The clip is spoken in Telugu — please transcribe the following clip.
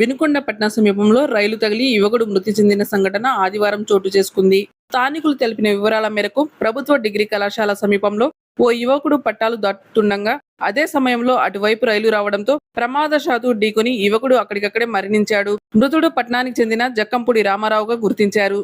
వినుకొండ పట్టణ సమీపంలో రైలు తగిలి యువకుడు మృతి చెందిన సంఘటన ఆదివారం చోటు చేసుకుంది. స్థానికులు తెలిపిన వివరాల మేరకు ప్రభుత్వ డిగ్రీ కళాశాల సమీపంలో ఓ యువకుడు పట్టాలు దాటుతుండగా అదే సమయంలో అటువైపు రైలు రావడంతో ప్రమాదశాతు ఢీకొని యువకుడు అక్కడికక్కడే మరణించాడు. మృతుడు పట్నానికి చెందిన జక్కంపూడి రామారావుగా గుర్తించారు.